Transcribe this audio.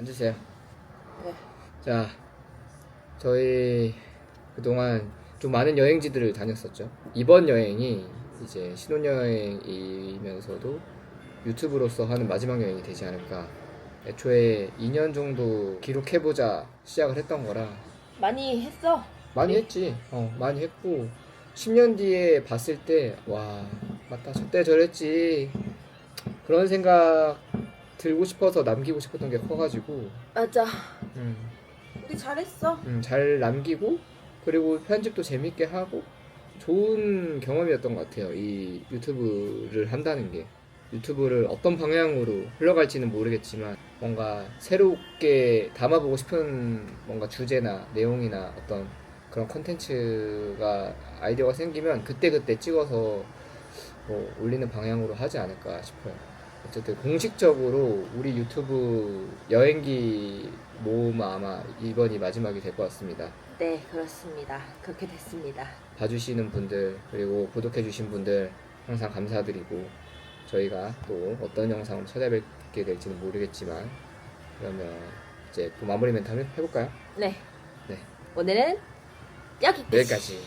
앉으세요. 네. 자, 저희 그동안 좀 많은 여행지들을 다녔었죠. 이번 여행이 이제 신혼여행이면서도 유튜브로서 하는 마지막 여행이 되지 않을까. 애초에 2년 정도 기록해보자 시작을 했던 거라 많이 했어. 많이 했지. 어, 많이 했고 10년 뒤에 봤을 때 와, 맞다. 저때 저랬지. 그런 생각 들고 싶어서 남기고 싶었던 게 커가지고 맞아. 음, 우리 잘했어. 음, 잘 남기고 그리고 편집도 재밌게 하고 좋은 경험이었던 것 같아요. 이 유튜브를 한다는 게 유튜브를 어떤 방향으로 흘러갈지는 모르겠지만 뭔가 새롭게 담아보고 싶은 뭔가 주제나 내용이나 어떤 그런 컨텐츠가 아이디어가 생기면 그때 그때 찍어서 뭐 올리는 방향으로 하지 않을까 싶어요. 어쨌든 공식적으로 우리 유튜브 여행기 모음 아마 이번이 마지막이 될 것 같습니다. 네, 그렇습니다. 그렇게 됐습니다. 봐주시는 분들 그리고 구독해주신 분들 항상 감사드리고 저희가 또 어떤 영상으로 찾아뵙게 될지는 모르겠지만 그러면 이제 또 마무리 멘트 한번 해볼까요? 네. 네. 오늘은 여기까지. 여기까지